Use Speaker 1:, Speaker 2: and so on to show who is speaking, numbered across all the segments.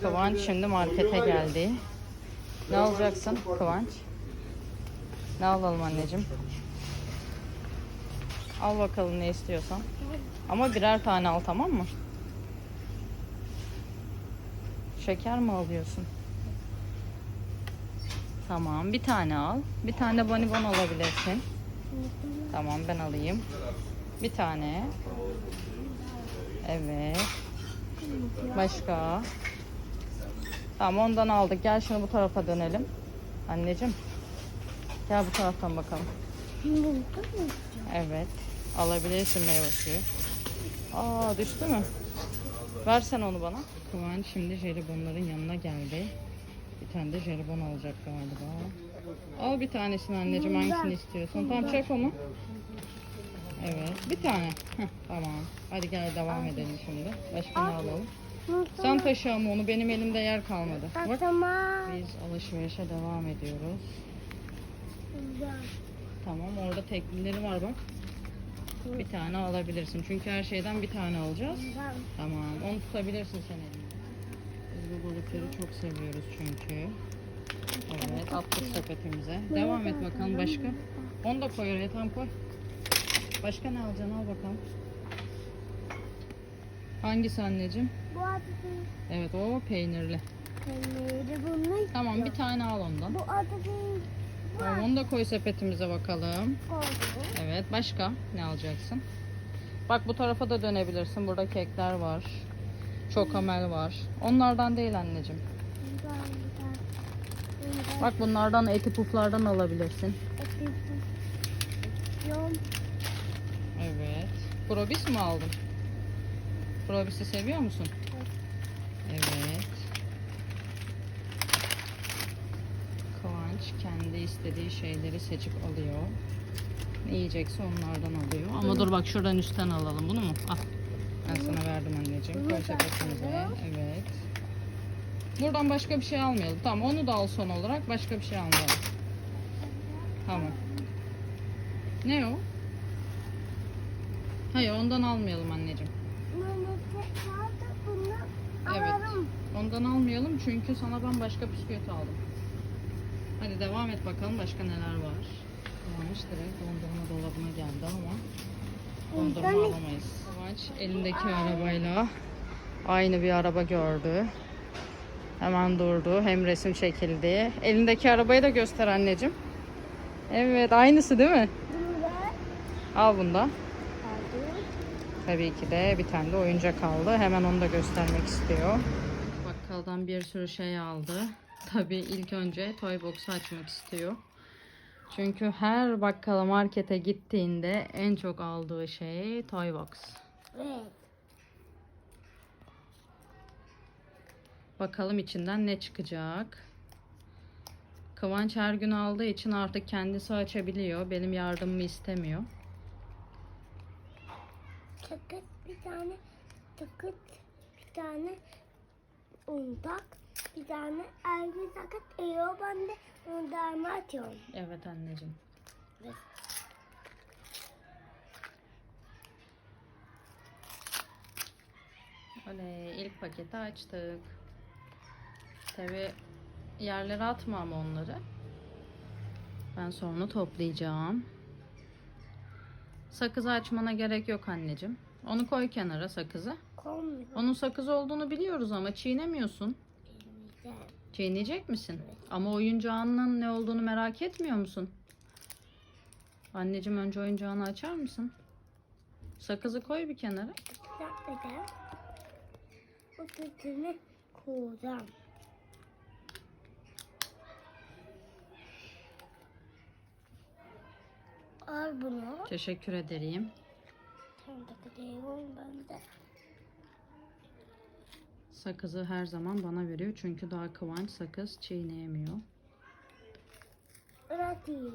Speaker 1: Kıvanç şimdi markete geldi. Ne alacaksın Kıvanç? Ne alalım anneciğim? Al bakalım ne istiyorsan. Ama birer tane al tamam mı? Şeker mi alıyorsun? Tamam bir tane al. Bir tane bonibon alabilirsin. Tamam ben alayım. Bir tane. Evet. Başka. Tamam ondan aldık. Gel şimdi bu tarafa dönelim. Anneciğim. Gel bu taraftan bakalım. Evet. Alabilirsin meyve suyu. Aa düştü mü? Versen onu bana. Kıvanç şimdi jelibonların yanına geldi. Bir tane de jelibon alacak galiba. Al bir tanesini anneciğim hangisini istiyorsun? Tamam çek onu. Evet bir tane. Heh, tamam. Hadi gel devam edelim şimdi. Başka ne alalım? Sen taşı ama onu benim elimde yer kalmadı. Bak
Speaker 2: Tamam.
Speaker 1: biz alışverişe devam ediyoruz. Tamam orada teklileri var bak. Bir tane alabilirsin. Çünkü her şeyden bir tane alacağız. Tamam onu tutabilirsin sen elinde. Biz bu balıkları çok seviyoruz çünkü. Evet attık sepetimize. Devam et bakalım başka. Onu da koy oraya tam koy. Başka ne alacaksın al bakalım. Hangisi anneciğim?
Speaker 2: Bu adı
Speaker 1: Evet o peynirli.
Speaker 2: peyniri bunu
Speaker 1: Tamam bir tane al ondan.
Speaker 2: Bu adı değil.
Speaker 1: Tamam onu da koy sepetimize bakalım.
Speaker 2: Oldu.
Speaker 1: Evet başka ne alacaksın? Bak bu tarafa da dönebilirsin. Burada kekler var. Çokamel var. Onlardan değil anneciğim.
Speaker 2: Bundan, bundan, bundan.
Speaker 1: Bak bunlardan eti puflardan alabilirsin.
Speaker 2: Yok.
Speaker 1: Evet. Probis mi aldın? Probis'i seviyor musun? Evet. Kıvanç kendi istediği şeyleri seçip alıyor. Ne yiyecekse onlardan alıyor. Ama dur bak şuradan üstten alalım. Bunu mu? Al. Ben sana verdim anneciğim. Koy sepetimize. Evet. Buradan başka bir şey almayalım. Tamam onu da al son olarak. Başka bir şey almayalım. Tamam. Ne o? Hayır ondan almayalım anneciğim. Evet. Ondan almayalım çünkü sana ben başka bisküvit aldım. Hadi devam et bakalım başka neler var. Kıvanç direkt dondurma dolabına geldi ama dondurma alamayız. Kıvanç elindeki arabayla aynı bir araba gördü. Hemen durdu. Hem resim çekildi. Elindeki arabayı da göster anneciğim. Evet aynısı değil mi? Al bunda. Tabii ki de bir tane de oyuncak aldı. Hemen onu da göstermek istiyor. Bakkaldan bir sürü şey aldı. Tabii ilk önce toy box'u açmak istiyor. Çünkü her bakkala markete gittiğinde en çok aldığı şey toy box.
Speaker 2: Evet.
Speaker 1: Bakalım içinden ne çıkacak. Kıvanç her gün aldığı için artık kendisi açabiliyor. Benim yardımımı istemiyor.
Speaker 2: Takıt bir tane takıt bir tane undak bir tane ergi takıt eyo ben de undarımı atıyorum.
Speaker 1: Evet anneciğim.
Speaker 2: Evet.
Speaker 1: Oley ilk paketi açtık. Tabi yerlere atma ama onları. Ben sonra toplayacağım. Sakızı açmana gerek yok anneciğim. Onu koy kenara sakızı.
Speaker 2: Koymuyor.
Speaker 1: Onun sakız olduğunu biliyoruz ama çiğnemiyorsun.
Speaker 2: Güzel.
Speaker 1: Çiğneyecek misin? Ama oyuncağının ne olduğunu merak etmiyor musun? Anneciğim önce oyuncağını açar mısın? Sakızı koy bir kenara.
Speaker 2: Yapmadan bu tütünü koyacağım. Al bunu.
Speaker 1: Teşekkür ederim. Sakızı her zaman bana veriyor çünkü daha Kıvanç sakız çiğneyemiyor.
Speaker 2: Bırakıyor.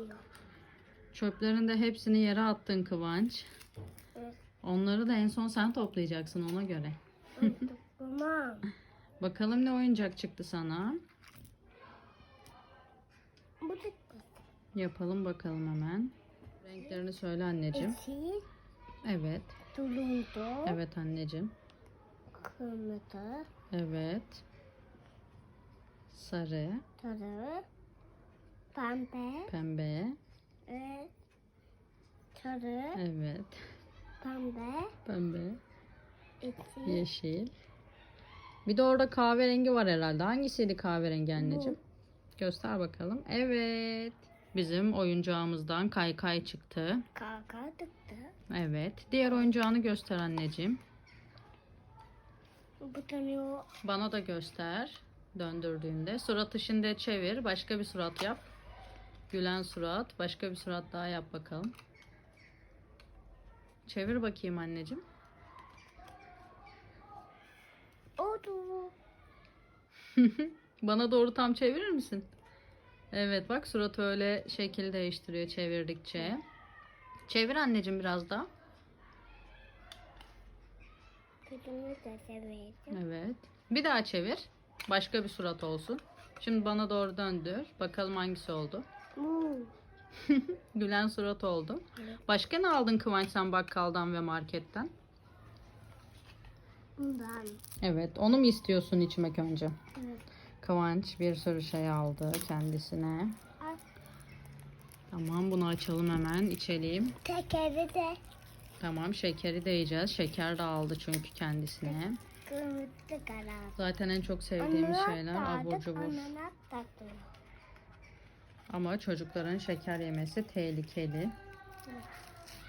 Speaker 1: Çöplerin de hepsini yere attın Kıvanç.
Speaker 2: Evet.
Speaker 1: Onları da en son sen toplayacaksın ona göre.
Speaker 2: Tamam.
Speaker 1: Bakalım ne oyuncak çıktı sana.
Speaker 2: Bu da
Speaker 1: Yapalım bakalım hemen. Renklerini söyle anneciğim.
Speaker 2: yeşil,
Speaker 1: Evet.
Speaker 2: turuncu,
Speaker 1: Evet anneciğim.
Speaker 2: kırmızı,
Speaker 1: Evet. sarı,
Speaker 2: sarı, pembe,
Speaker 1: pembe,
Speaker 2: ve sarı,
Speaker 1: evet,
Speaker 2: pembe,
Speaker 1: pembe,
Speaker 2: iki,
Speaker 1: yeşil. Bir de orada kahverengi var herhalde. Hangisiydi kahverengi anneciğim? Göster bakalım. Evet. Bizim oyuncağımızdan kaykay çıktı.
Speaker 2: kaka tıktı.
Speaker 1: Evet. Diğer oyuncağını göster anneciğim.
Speaker 2: Bu tanıyor.
Speaker 1: Bana da göster. Döndürdüğünde. Suratı şimdi çevir. Başka bir surat yap. Gülen surat. Başka bir surat daha yap bakalım. Çevir bakayım anneciğim.
Speaker 2: Oldu.
Speaker 1: Bana doğru tam çevirir misin? Evet bak suratı öyle şekil değiştiriyor çevirdikçe. Çevir anneciğim biraz daha.
Speaker 2: Kızımı da.
Speaker 1: Evet. Bir daha çevir. Başka bir surat olsun. Şimdi bana doğru döndür. Bakalım hangisi oldu. Gülen surat oldu. Başka ne aldın Kıvanç sen bakkaldan ve marketten?
Speaker 2: Bundan.
Speaker 1: Evet. Onu mu istiyorsun içmek önce?
Speaker 2: Evet.
Speaker 1: Kıvanç bir sürü şey aldı kendisine. Tamam bunu açalım hemen içelim.
Speaker 2: Tekeri de
Speaker 1: Tamam şekeri de yiyeceğiz. Şeker de aldı çünkü kendisine. Zaten en çok sevdiğimiz
Speaker 2: Ananas
Speaker 1: şeyler abur cubur. Ama çocukların şeker yemesi tehlikeli.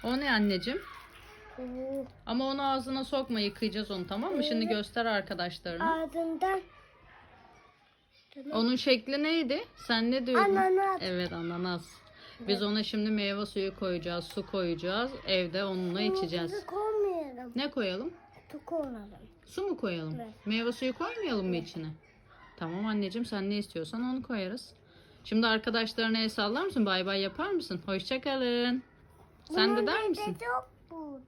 Speaker 1: O ne anneciğim? Ama onu ağzına sokma yıkayacağız onu tamam mı? Şimdi göster arkadaşlarına.
Speaker 2: ağzından
Speaker 1: Onun şekli neydi? Sen ne diyordun?
Speaker 2: Ananas.
Speaker 1: Evet ananas. Biz ona şimdi meyve suyu koyacağız, su koyacağız. Evde onunla içeceğiz.
Speaker 2: Kırmızı koymayalım.
Speaker 1: Ne koyalım?
Speaker 2: Su koyalım.
Speaker 1: Su mu koyalım?
Speaker 2: Evet.
Speaker 1: Meyve suyu koymayalım mı içine? Tamam anneciğim sen ne istiyorsan onu koyarız. Şimdi arkadaşlarına el sallar mısın? Bay bay yapar mısın? Hoşçakalın. Sen de der misin?
Speaker 2: Çok bu.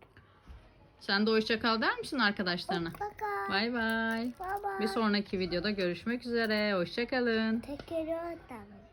Speaker 1: Sen de hoşça kal der misin arkadaşlarına?
Speaker 2: Baka.
Speaker 1: Bay bay. Bir sonraki videoda görüşmek üzere. Hoşçakalın.
Speaker 2: Tekeri atalım.